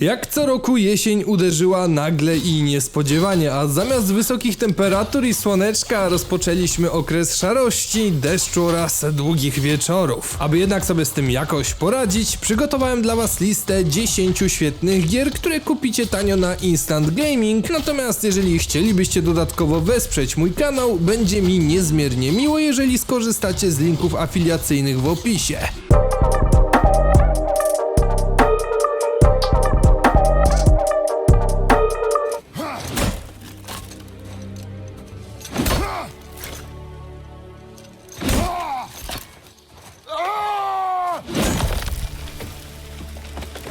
Jak co roku jesień uderzyła nagle i niespodziewanie, a zamiast wysokich temperatur i słoneczka rozpoczęliśmy okres szarości, deszczu oraz długich wieczorów. Aby jednak sobie z tym jakoś poradzić, przygotowałem dla Was listę 10 świetnych gier, które kupicie tanio na Instant Gaming, natomiast jeżeli chcielibyście dodatkowo wesprzeć mój kanał, będzie mi niezmiernie miło, jeżeli skorzystacie z linków afiliacyjnych w opisie.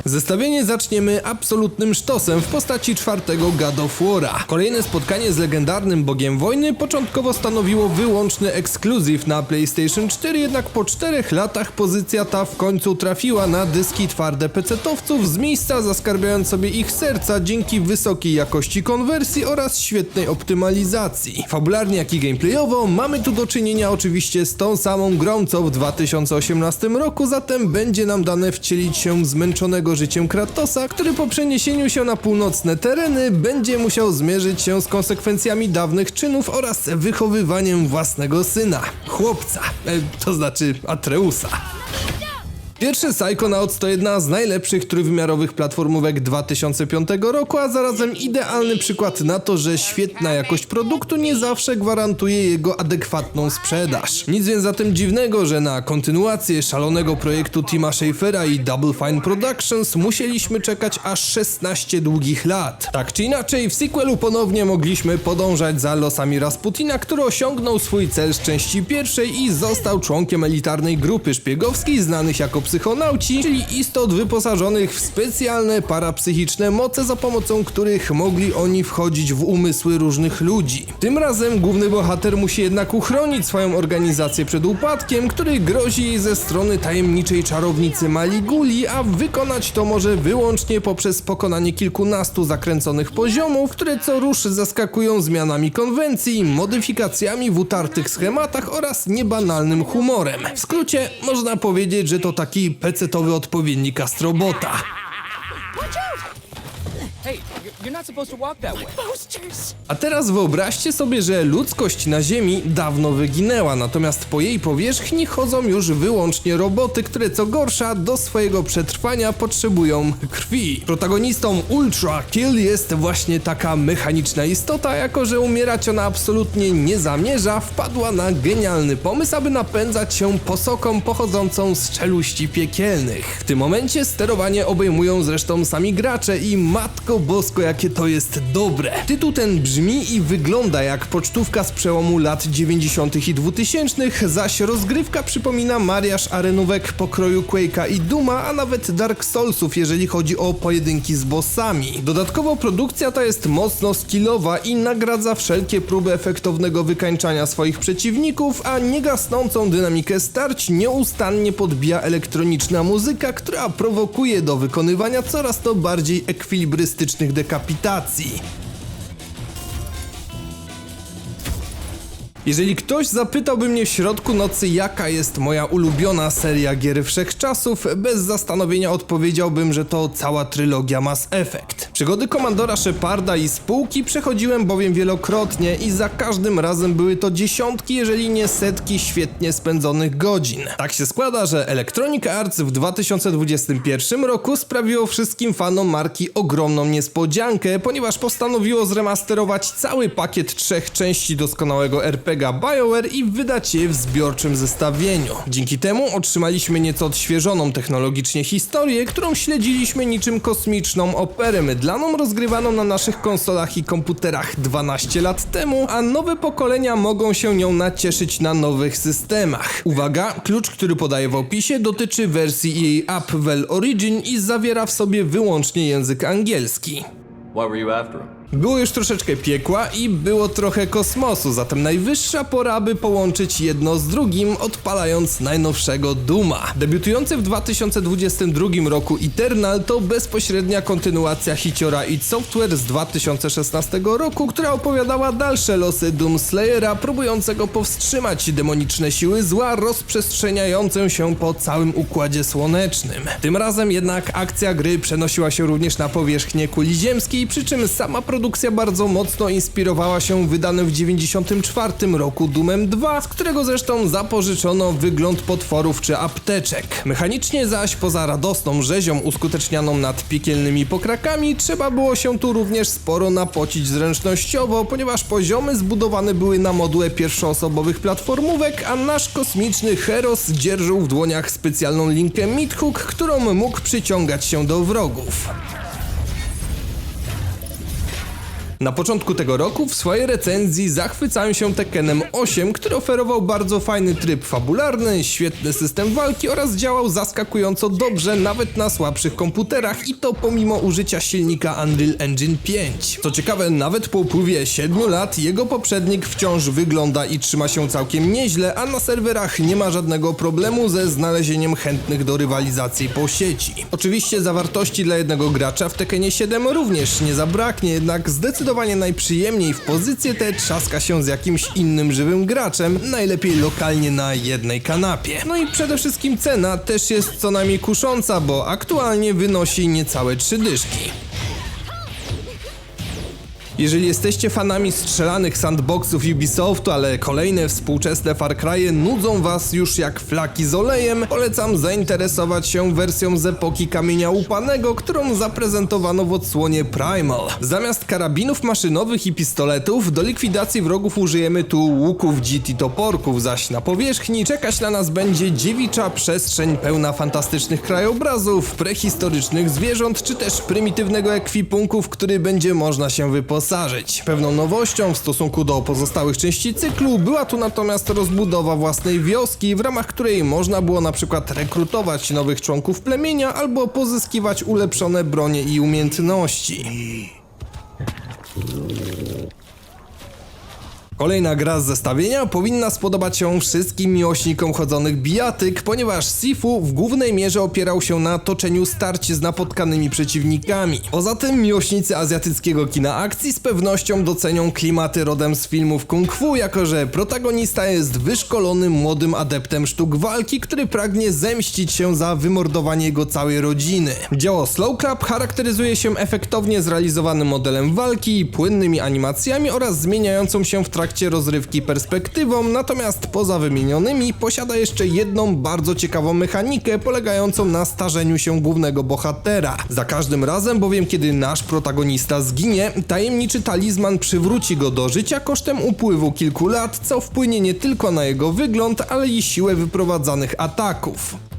Zestawienie zaczniemy absolutnym sztosem w postaci czwartego God of War'a. Kolejne spotkanie z legendarnym bogiem wojny początkowo stanowiło wyłączny ekskluzyw na PlayStation 4, jednak po czterech latach pozycja ta w końcu trafiła na dyski twarde PC-towców z miejsca zaskarbiając sobie ich serca dzięki wysokiej jakości konwersji oraz świetnej optymalizacji. Fabularnie jak i gameplayowo mamy tu do czynienia oczywiście z tą samą grą co w 2018 roku, zatem będzie nam dane wcielić się w zmęczonego życiem Kratosa, który po przeniesieniu się na północne tereny będzie musiał zmierzyć się z konsekwencjami dawnych czynów oraz wychowywaniem własnego syna, chłopca, e, to znaczy Atreusa. Pierwszy Psychonaut to jedna z najlepszych trójwymiarowych platformówek 2005 roku, a zarazem idealny przykład na to, że świetna jakość produktu nie zawsze gwarantuje jego adekwatną sprzedaż. Nic więc zatem dziwnego, że na kontynuację szalonego projektu Tima Schafera i Double Fine Productions musieliśmy czekać aż 16 długich lat. Tak czy inaczej, w sequelu ponownie mogliśmy podążać za losami Rasputina, który osiągnął swój cel z części pierwszej i został członkiem elitarnej grupy szpiegowskiej znanych jako psychonauci, czyli istot wyposażonych w specjalne parapsychiczne moce, za pomocą których mogli oni wchodzić w umysły różnych ludzi. Tym razem główny bohater musi jednak uchronić swoją organizację przed upadkiem, który grozi jej ze strony tajemniczej czarownicy Maliguli, a wykonać to może wyłącznie poprzez pokonanie kilkunastu zakręconych poziomów, które co rusz zaskakują zmianami konwencji, modyfikacjami w utartych schematach oraz niebanalnym humorem. W skrócie można powiedzieć, że to taki pecetowy odpowiednik Astrobota. Not supposed to walk that way. Posters! A teraz wyobraźcie sobie, że ludzkość na Ziemi dawno wyginęła, natomiast po jej powierzchni chodzą już wyłącznie roboty, które co gorsza do swojego przetrwania potrzebują krwi. Protagonistą Ultra Kill jest właśnie taka mechaniczna istota, jako że umierać ona absolutnie nie zamierza, wpadła na genialny pomysł, aby napędzać się posoką pochodzącą z czeluści piekielnych. W tym momencie sterowanie obejmują zresztą sami gracze i matko bosko jakie to jest dobre. Tytuł ten brzmi i wygląda jak pocztówka z przełomu lat 90. i 2000, zaś rozgrywka przypomina mariaż arenówek pokroju Quake'a i Duma, a nawet Dark Soulsów, jeżeli chodzi o pojedynki z bossami. Dodatkowo produkcja ta jest mocno skillowa i nagradza wszelkie próby efektownego wykańczania swoich przeciwników, a niegasnącą dynamikę starć nieustannie podbija elektroniczna muzyka, która prowokuje do wykonywania coraz to bardziej ekwilibrystycznych dekapitacji akceptacji. Jeżeli ktoś zapytałby mnie w środku nocy, jaka jest moja ulubiona seria gier wszechczasów, bez zastanowienia odpowiedziałbym, że to cała trylogia Mass Effect. Przygody komandora Sheparda i spółki przechodziłem bowiem wielokrotnie i za każdym razem były to dziesiątki, jeżeli nie setki świetnie spędzonych godzin. Tak się składa, że Electronic Arts w 2021 roku sprawiło wszystkim fanom marki ogromną niespodziankę, ponieważ postanowiło zremasterować cały pakiet trzech części doskonałego RPG BioWare i wydać je w zbiorczym zestawieniu. Dzięki temu otrzymaliśmy nieco odświeżoną technologicznie historię, którą śledziliśmy niczym kosmiczną operę mydlaną rozgrywaną na naszych konsolach i komputerach 12 lat temu, a nowe pokolenia mogą się nią nacieszyć na nowych systemach. Uwaga, klucz, który podaję w opisie dotyczy wersji jej App Well Origin i zawiera w sobie wyłącznie język angielski. What were you after? Było już troszeczkę piekła i było trochę kosmosu, zatem najwyższa pora, by połączyć jedno z drugim, odpalając najnowszego Duma. Debiutujący w 2022 roku Eternal to bezpośrednia kontynuacja hiciora id Software z 2016 roku, która opowiadała dalsze losy Doom Slayera, próbującego powstrzymać demoniczne siły zła rozprzestrzeniające się po całym Układzie Słonecznym. Tym razem jednak akcja gry przenosiła się również na powierzchnię kuli ziemskiej, przy czym sama produkcja bardzo mocno inspirowała się wydanym w 1994 roku Doomem 2, z którego zresztą zapożyczono wygląd potworów czy apteczek. Mechanicznie zaś poza radosną rzezią uskutecznianą nad piekielnymi pokrakami, trzeba było się tu również sporo napocić zręcznościowo, ponieważ poziomy zbudowane były na modułe pierwszoosobowych platformówek, a nasz kosmiczny Heros dzierżył w dłoniach specjalną linkę Midhook, którą mógł przyciągać się do wrogów. Na początku tego roku w swojej recenzji zachwycałem się Tekkenem 8, który oferował bardzo fajny tryb fabularny, świetny system walki oraz działał zaskakująco dobrze nawet na słabszych komputerach i to pomimo użycia silnika Unreal Engine 5. Co ciekawe, nawet po upływie 7 lat jego poprzednik wciąż wygląda i trzyma się całkiem nieźle, a na serwerach nie ma żadnego problemu ze znalezieniem chętnych do rywalizacji po sieci. Oczywiście zawartości dla jednego gracza w Tekkenie 7 również nie zabraknie, jednak zdecydowanie najprzyjemniej w pozycję tę trzaska się z jakimś innym żywym graczem, najlepiej lokalnie na jednej kanapie. No i przede wszystkim cena też jest co najmniej kusząca, bo aktualnie wynosi niecałe trzy dyszki. Jeżeli jesteście fanami strzelanych sandboxów Ubisoftu, ale kolejne współczesne Far Cry'e nudzą was już jak flaki z olejem, polecam zainteresować się wersją z epoki Kamienia Upanego, którą zaprezentowano w odsłonie Primal. Zamiast karabinów maszynowych i pistoletów, do likwidacji wrogów użyjemy tu łuków, dzit i toporków, zaś na powierzchni czekać na nas będzie dziewicza przestrzeń pełna fantastycznych krajobrazów, prehistorycznych zwierząt, czy też prymitywnego ekwipunku, w który będzie można się wyposażyć. Pewną nowością w stosunku do pozostałych części cyklu była tu natomiast rozbudowa własnej wioski, w ramach której można było na przykład rekrutować nowych członków plemienia albo pozyskiwać ulepszone bronie i umiejętności. Kolejna gra z zestawienia powinna spodobać się wszystkim miłośnikom chodzonych bijatyk, ponieważ Sifu w głównej mierze opierał się na toczeniu starć z napotkanymi przeciwnikami. Poza tym miłośnicy azjatyckiego kina akcji z pewnością docenią klimaty rodem z filmów kung fu, jako że protagonista jest wyszkolonym młodym adeptem sztuk walki, który pragnie zemścić się za wymordowanie jego całej rodziny. Dzieło Slow Clap charakteryzuje się efektownie zrealizowanym modelem walki, płynnymi animacjami oraz zmieniającą się w trakcie rozrywki perspektywą, natomiast poza wymienionymi posiada jeszcze jedną bardzo ciekawą mechanikę polegającą na starzeniu się głównego bohatera. Za każdym razem bowiem, kiedy nasz protagonista zginie, tajemniczy talizman przywróci go do życia kosztem upływu kilku lat, co wpłynie nie tylko na jego wygląd, ale i siłę wyprowadzanych ataków.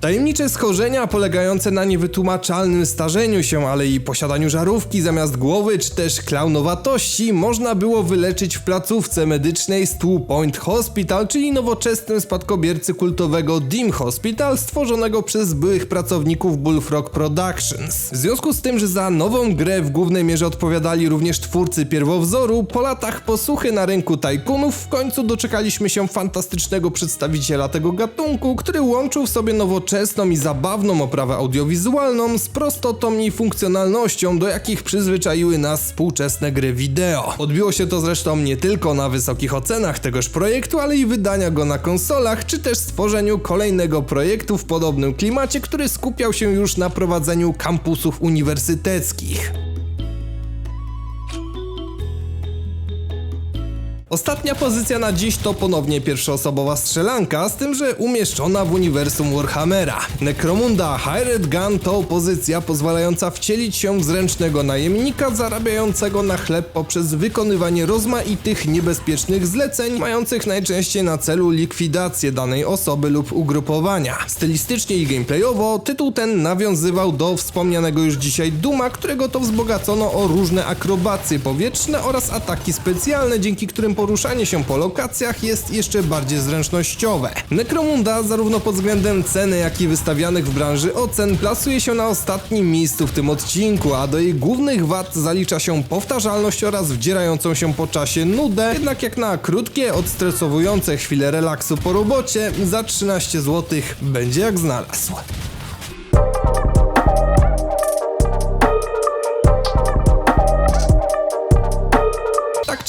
Tajemnicze schorzenia polegające na niewytłumaczalnym starzeniu się, ale i posiadaniu żarówki zamiast głowy, czy też klaunowatości można było wyleczyć w placówce medycznej Stu Point Hospital, czyli nowoczesnym spadkobiercy kultowego Dim Hospital stworzonego przez byłych pracowników Bullfrog Productions. W związku z tym, że za nową grę w głównej mierze odpowiadali również twórcy pierwowzoru, po latach posłuchy na rynku tajkunów w końcu doczekaliśmy się fantastycznego przedstawiciela tego gatunku, który łączył w sobie nowoczesną i zabawną oprawę audiowizualną z prostotą i funkcjonalnością, do jakich przyzwyczaiły nas współczesne gry wideo. Odbiło się to zresztą nie tylko na wysokich ocenach tegoż projektu, ale i wydania go na konsolach, czy też stworzeniu kolejnego projektu w podobnym klimacie, który skupiał się już na prowadzeniu kampusów uniwersyteckich. Ostatnia pozycja na dziś to ponownie pierwszoosobowa strzelanka, z tym, że umieszczona w uniwersum Warhammera. Necromunda Hired Gun to pozycja pozwalająca wcielić się w zręcznego najemnika zarabiającego na chleb poprzez wykonywanie rozmaitych niebezpiecznych zleceń, mających najczęściej na celu likwidację danej osoby lub ugrupowania. Stylistycznie i gameplayowo tytuł ten nawiązywał do wspomnianego już dzisiaj Duma, którego to wzbogacono o różne akrobacje powietrzne oraz ataki specjalne, dzięki którym poruszanie się po lokacjach jest jeszcze bardziej zręcznościowe. Necromunda zarówno pod względem ceny, jak i wystawianych w branży ocen plasuje się na ostatnim miejscu w tym odcinku, a do jej głównych wad zalicza się powtarzalność oraz wdzierającą się po czasie nudę, jednak jak na krótkie, odstresowujące chwile relaksu po robocie, za 13 zł będzie jak znalazł.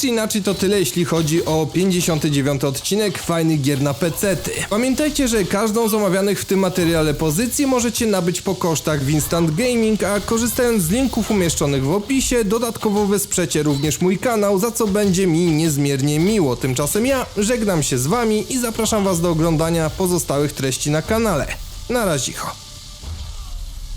Czy inaczej to tyle jeśli chodzi o 59 odcinek fajnych gier na pecety. Pamiętajcie, że każdą z omawianych w tym materiale pozycji możecie nabyć po kosztach w Instant Gaming, a korzystając z linków umieszczonych w opisie, dodatkowo wesprzecie również mój kanał, za co będzie mi niezmiernie miło. Tymczasem ja żegnam się z wami i zapraszam was do oglądania pozostałych treści na kanale. Na razie.